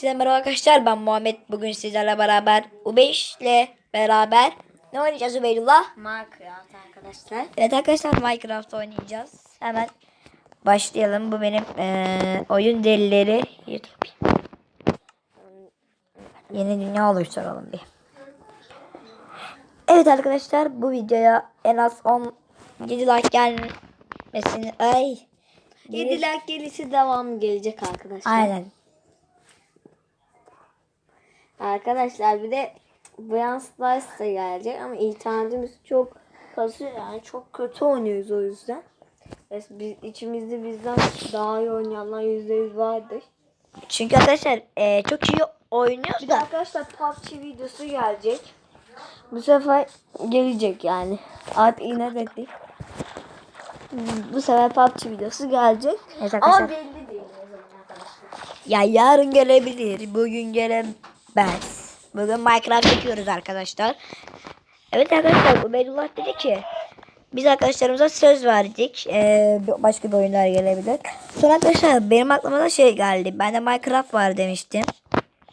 Size merhaba arkadaşlar ben Muhammed. Bugün sizlerle beraber U5 ile beraber ne oynayacağız Ubeydullah? Minecraft arkadaşlar. Evet arkadaşlar Minecraft oynayacağız. Hemen başlayalım. Bu benim eee, oyun delileri YouTube. Yeni dünya oluşturalım bir. Evet arkadaşlar bu videoya en az 17 like gelmesini ay 7 like gelirse devam gelecek arkadaşlar. aynen Arkadaşlar bir de Brian Slice da gelecek ama internetimiz çok kasıyor yani çok kötü oynuyoruz o yüzden. Biz, içimizde bizden daha iyi oynayanlar %100 vardır. çünkü arkadaşlar eee, çok iyi oynuyoruz Bir da arkadaşlar PUBG videosu gelecek. Bu sefer gelecek yani. Artık yine dedik. Bu sefer PUBG videosu gelecek. Evet Ama belli değil. Ya yarın gelebilir. Bugün gelemez. Bugün Minecraft çekiyoruz arkadaşlar. Evet arkadaşlar Ubeydullah dedi ki biz arkadaşlarımıza söz verdik. Ee, başka bir oyunlar gelebilir. Sonra arkadaşlar benim aklıma da şey geldi. Ben de Minecraft var demiştim.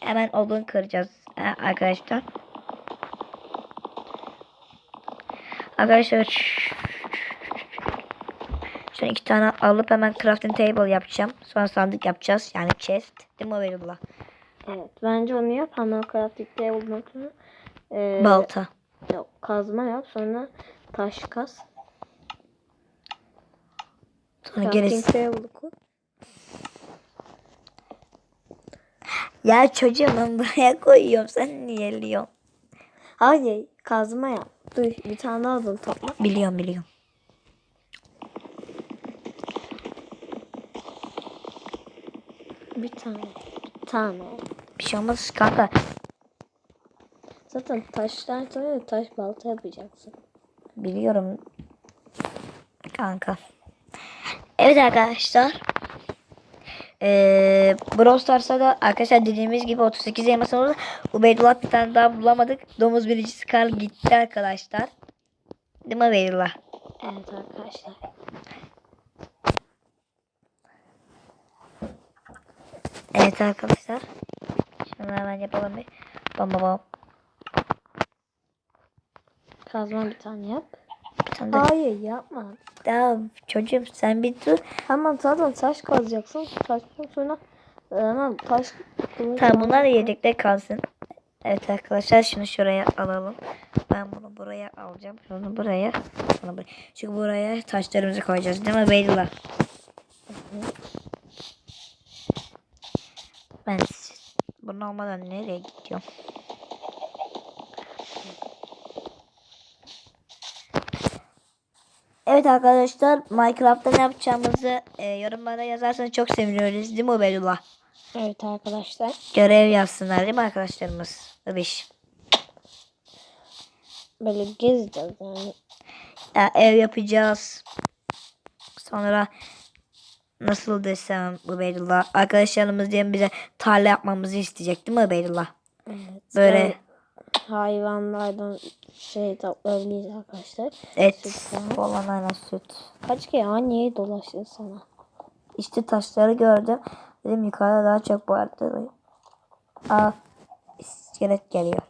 Hemen odun kıracağız ha, arkadaşlar. Arkadaşlar şu iki tane alıp hemen crafting table yapacağım. Sonra sandık yapacağız. Yani chest. Değil mi Ubeydullah? Evet bence onu yap. Hemen crafting table'dan sonra e, Balta. yok, kazma yap. Sonra taş kaz. Sonra Crafting gerisi. table'ı koy. Ya çocuğum ben buraya koyuyorum. Sen niye eliyorsun? Hayır kazma yap. Dur bir tane daha odun topla. Biliyorum biliyorum. Bir tane. Bir tane. Bir şey olmaz kanka. Zaten taşlar sonra taş balta yapacaksın. Biliyorum. Kanka. Evet arkadaşlar. Ee, Brawl Stars'a da arkadaşlar dediğimiz gibi 38 elması oldu. Ubeydullah bir tane daha bulamadık. Domuz birincisi Karl gitti arkadaşlar. Değil mi Ubeydullah? Evet arkadaşlar. Evet arkadaşlar. Hemen yapalım bir. Bam bam bam. Kazma bir tane yap. Bir tane de- Hayır yapma. Ya çocuğum sen bir dur. Hemen zaten taş kazacaksın. Taştan sonra hemen taş Tamam bunlar da yedekte kalsın. Evet arkadaşlar şunu şuraya alalım. Ben bunu buraya alacağım. Şunu buraya. Bunu buraya. Çünkü buraya taşlarımızı koyacağız değil mi Beyla? Ben bunun olmadan nereye gidiyorum? Evet arkadaşlar Minecraft'ta ne yapacağımızı e, yorumlara yazarsanız çok seviniyoruz değil mi Beylullah? Evet arkadaşlar. Görev yapsınlar değil mi arkadaşlarımız? Öbiş. Böyle gezeceğiz yani. Ya, ev yapacağız. Sonra nasıl desem Ubeydullah. Arkadaşlarımız diyelim bize tarla yapmamızı isteyecek değil mi Ubeydullah? Evet. Böyle hayvanlardan şey toplayabiliriz arkadaşlar. et süt falan. aynen süt. Kaç kere anneye dolaştın sana? İşte taşları gördüm. Dedim yukarıda daha çok vardı. Aa iskelet geliyor.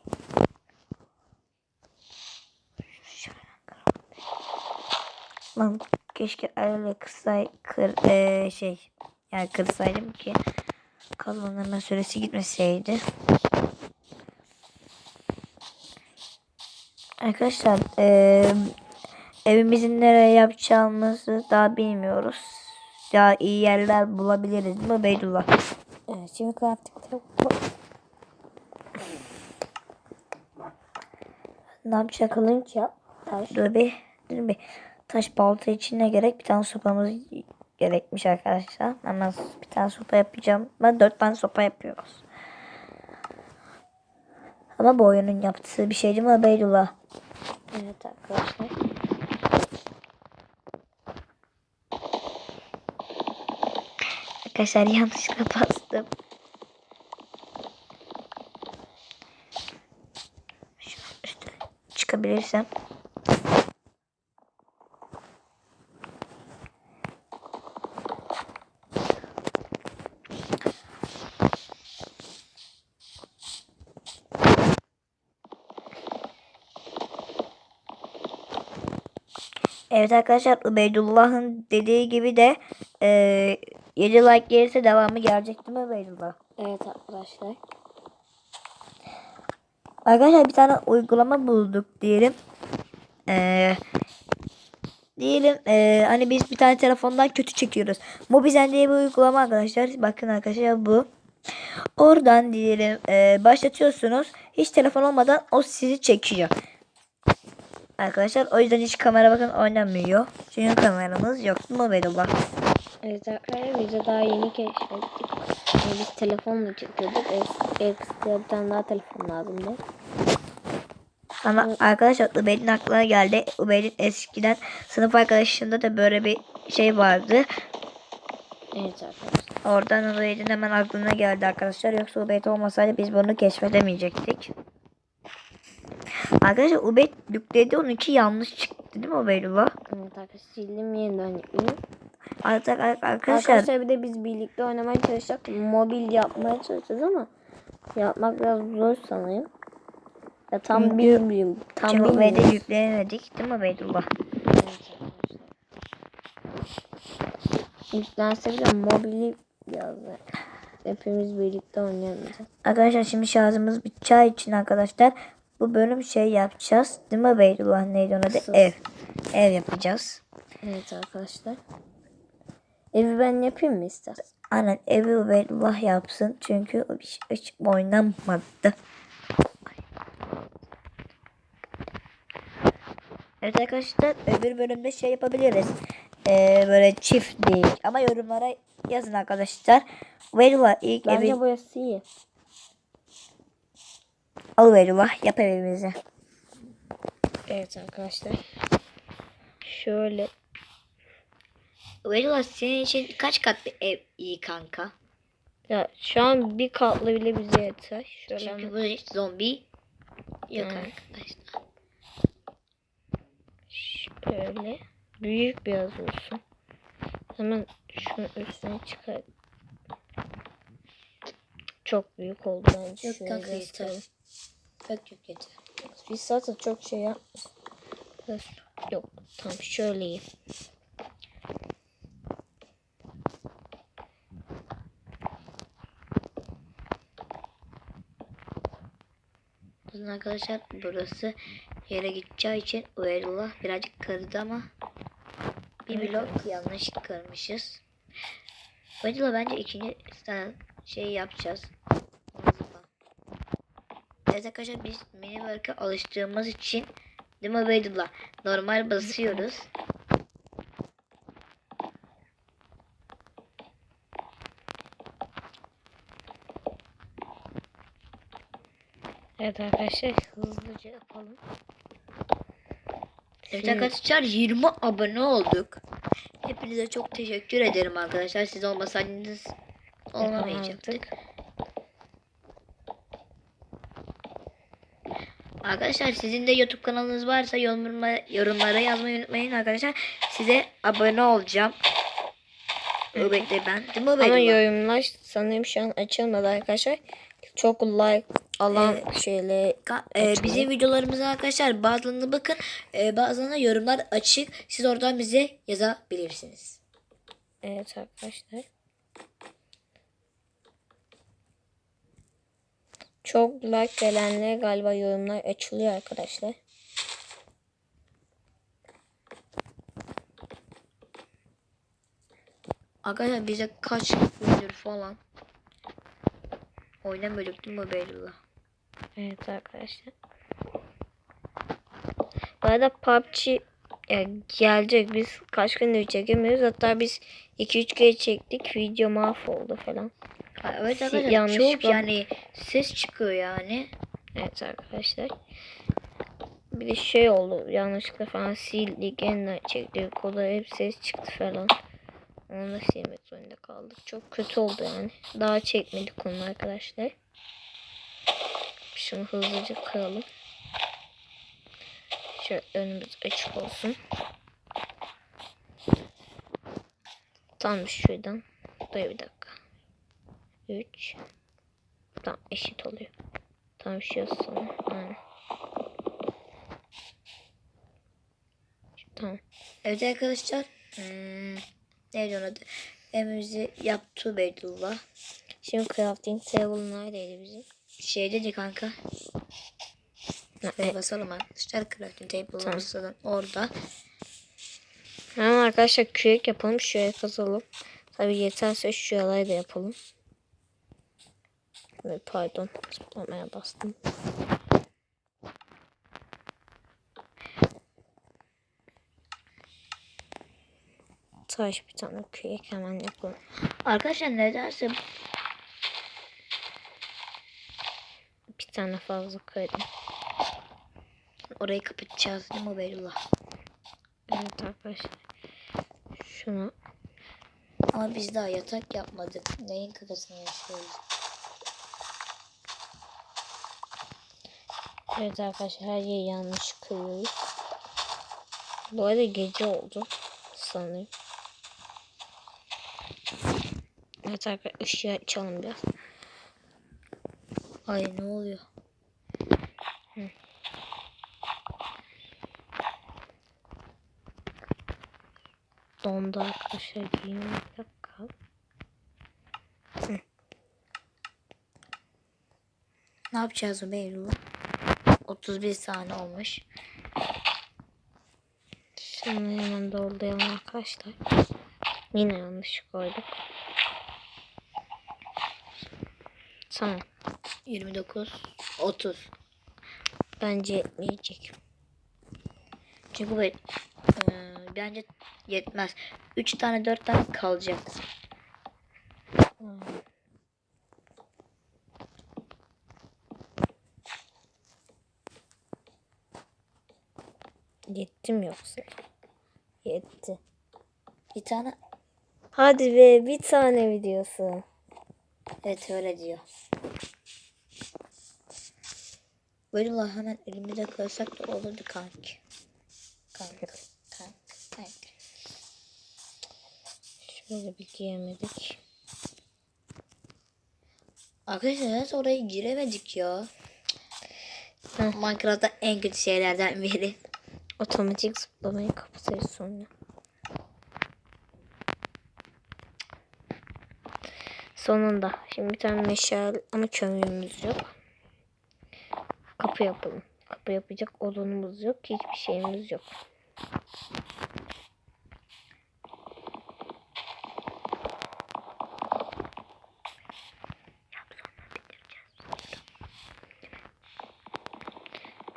Lan keşke öyle kısay kır eee, şey yani kırsaydım ki hemen süresi gitmeseydi. Arkadaşlar eee evimizin nereye yapacağımızı daha bilmiyoruz. Daha iyi yerler bulabiliriz değil mi Beydullah? Evet şimdi crafting. Ne yapacak? Taş. Dur bir, dur bir. Taş balta için ne gerek? Bir tane sopamız gerekmiş arkadaşlar. Hemen bir tane sopa yapacağım. Ben dört tane sopa yapıyoruz. Ama bu oyunun yaptığı bir şey değil mi Beydullah? Evet arkadaşlar. Arkadaşlar yanlışlıkla bastım. Şu üstte çıkabilirsem. Evet arkadaşlar Ubeydullah'ın dediği gibi de e, 7 like gelirse devamı gelecek değil mi Ubeydullah? Evet arkadaşlar. Arkadaşlar bir tane uygulama bulduk diyelim. Ee, diyelim ee, hani biz bir tane telefondan kötü çekiyoruz. Mobizen diye bir uygulama arkadaşlar. Bakın arkadaşlar bu. Oradan diyelim ee, başlatıyorsunuz. Hiç telefon olmadan o sizi çekiyor. Arkadaşlar o yüzden hiç kamera bakın oynamıyor. Çünkü kameramız yok mi Ubeydullah? Evet arkadaşlar biz de daha yeni keşfettik. Yani biz telefonla çekiyorduk. Ek- Ekstra bir tane daha telefon lazımdı. Ama arkadaşlar Ubeyd'in aklına geldi. Ubeyd'in eskiden sınıf arkadaşında da böyle bir şey vardı. Evet arkadaşlar. Oradan Ubeyd'in hemen aklına geldi arkadaşlar. Yoksa Ubeyd olmasaydı biz bunu keşfedemeyecektik. Arkadaşlar Ubeyd yükledi 12 yanlış çıktı değil mi Ubeydullah? Evet arkadaşlar sildim yeniden yükleyeyim. Artık arkadaşlar, Arkadaşlar bir de biz birlikte oynamaya çalışacak. Mobil yapmaya çalışacağız ama yapmak biraz zor sanırım. Ya tam bilmiyorum. Tam çünkü Ubeyd'e yükleyemedik değil mi arkadaşlar. Yüklense bile mobili yazdı. Hepimiz birlikte oynayamayacağız. Arkadaşlar şimdi şarjımız biteceği için arkadaşlar bu bölüm şey yapacağız. Değil mi Ubeydullah? Neydi ona da? Ev. Ev yapacağız. Evet arkadaşlar. Evi ben yapayım mı istersen? Aynen evi Ubeydullah yapsın. Çünkü o hiç, hiç oynamadı. Evet arkadaşlar öbür bölümde şey yapabiliriz. Ee, böyle çift değil. Ama yorumlara yazın arkadaşlar. Ubeydullah ilk Bence evi burası iyi. Al Ubeydullah yap evimizi. Evet arkadaşlar. Şöyle Ubeydullah senin için kaç katlı ev iyi kanka? ya şu an bir katlı bile bize yeter. Şöyle Çünkü bu hiç zombi yok Hmm. arkadaşlar. şöyle büyük biraz olsun. Hemen şunu üstüne çıkar. Çok büyük oldu bence. Yok kanka yeter. Göstereyim. Yok yeter. Biz zaten çok şey yapmışız. Yok tam şöyle iyi. Bakın arkadaşlar burası yere gideceği için Ubeydullah birazcık kırdı ama bir Evet, blok yanlış kırmışız. Ubeydullah bence ikinci şey yapacağız. Evet arkadaşlar biz mini work'a alıştığımız için değil mi? Normal basıyoruz. Evet arkadaşlar hızlıca yapalım. Evet Şimdi- arkadaşlar 20 abone olduk. Hepinize çok teşekkür ederim arkadaşlar. Siz olmasaydınız olamayacaktık. Arkadaşlar sizin de YouTube kanalınız varsa yorumlara, yorumlara yazmayı unutmayın arkadaşlar. Size abone olacağım. Bu bekle ben. Değil mi Ama yorumlar sanırım şu an açılmadı arkadaşlar. Çok like alan şeyle Ka- e, bizim videolarımıza arkadaşlar bazılarına bakın. E, bazılarına yorumlar açık. Siz oradan bize yazabilirsiniz. Evet arkadaşlar. Çok like gelenlere galiba yorumlar açılıyor arkadaşlar. Arkadaşlar bize kaç gündür falan oynamıyorduk değil mi Ubeydullah? Evet arkadaşlar. Bu arada PUBG ya gelecek. Biz kaç gündür çekemiyoruz. Hatta biz 2-3 kere çektik. Video mahvoldu falan. Evet arkadaşlar yanlış çok bak- yani ses çıkıyor yani. Evet arkadaşlar. Bir de şey oldu. Yanlışlıkla falan sildik. Yeniden çektik. O da hep ses çıktı falan. Onu da silmek zorunda kaldık. Çok kötü oldu yani. Daha çekmedik onu arkadaşlar. Şunu hızlıca kıralım. Şöyle önümüz açık olsun. Tam şuradan. Dur bir dakika. 3 Tam eşit oluyor. Tam şurası sonra. Aynen. Tamam. Evet arkadaşlar. Hmm, neydi onun adı? Evimizi yaptı Beydullah. Şimdi crafting table neredeydi bizim? Şey dedi kanka. Ha, Şöyle e, basalım arkadaşlar. Crafting table Tamam. basalım. Orada. Hemen arkadaşlar kürek yapalım. Şuraya kazalım. Tabi yeterse şuraları da yapalım. Pardon. Zıplamaya bastım. Taş bir tane kürek hemen yapalım. Arkadaşlar nedense Bir tane fazla koydum. orayı kapatacağız değil mi Beydullah? Evet arkadaşlar. Şunu Ama biz daha yatak yapmadık. Neyin kafasını yaşıyoruz? Evet arkadaşlar her yeri yanlış kırıyoruz. Bu arada gece oldu sanırım. Evet arkadaşlar ışığı açalım biraz. Ay ne oluyor? Dondu arkadaşlar giyim bir dakika. Ne yapacağız bu Beylullah? 31 saniye olmuş. Şunu hemen dolduralım arkadaşlar. Yine yanlış koyduk. Tamam. 29, 30. Bence yetmeyecek. Çünkü bu e, bence yetmez. 3 tane 4 tane kalacak. Yetti mi yoksa? Yetti. Bir tane Hadi be bir tane videosu. evet öyle diyor. Beylullah hemen elimize koysak da olurdu kanki. Kanka. Kanka. Kanka. Şöyle bir giyemedik. Arkadaşlar nedense oraya giremedik ya. Minecraft'ta en kötü şeylerden biri. Otomatik zıplamayı kapatırız sonra. Sonunda. Şimdi bir tane meşal ama kömürümüz yok. Kapı yapalım. Kapı yapacak odunumuz yok. Hiçbir şeyimiz yok.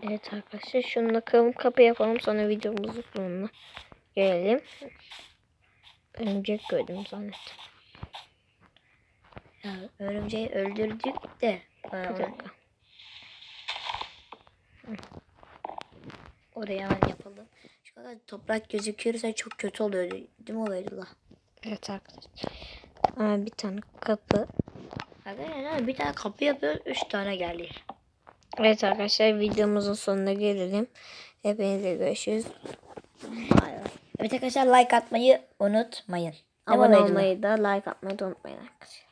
Evet arkadaşlar şunu da kapı yapalım sonra videomuzun sonuna gelelim. Örümcek gördüm zannettim. Ya örümceği öldürdük de. Bir onu- dakika. oraya hemen yapalım. Şu kadar toprak gözüküyorsa çok kötü oluyor değil mi o Beylullah? Evet arkadaşlar. Ama bir tane kapı. Arkadaşlar bir tane kapı yapıyoruz. Üç tane geldi. Evet arkadaşlar videomuzun sonuna gelelim. Hepinize görüşürüz. Evet arkadaşlar like atmayı unutmayın. Abone olmayı da like atmayı da unutmayın arkadaşlar.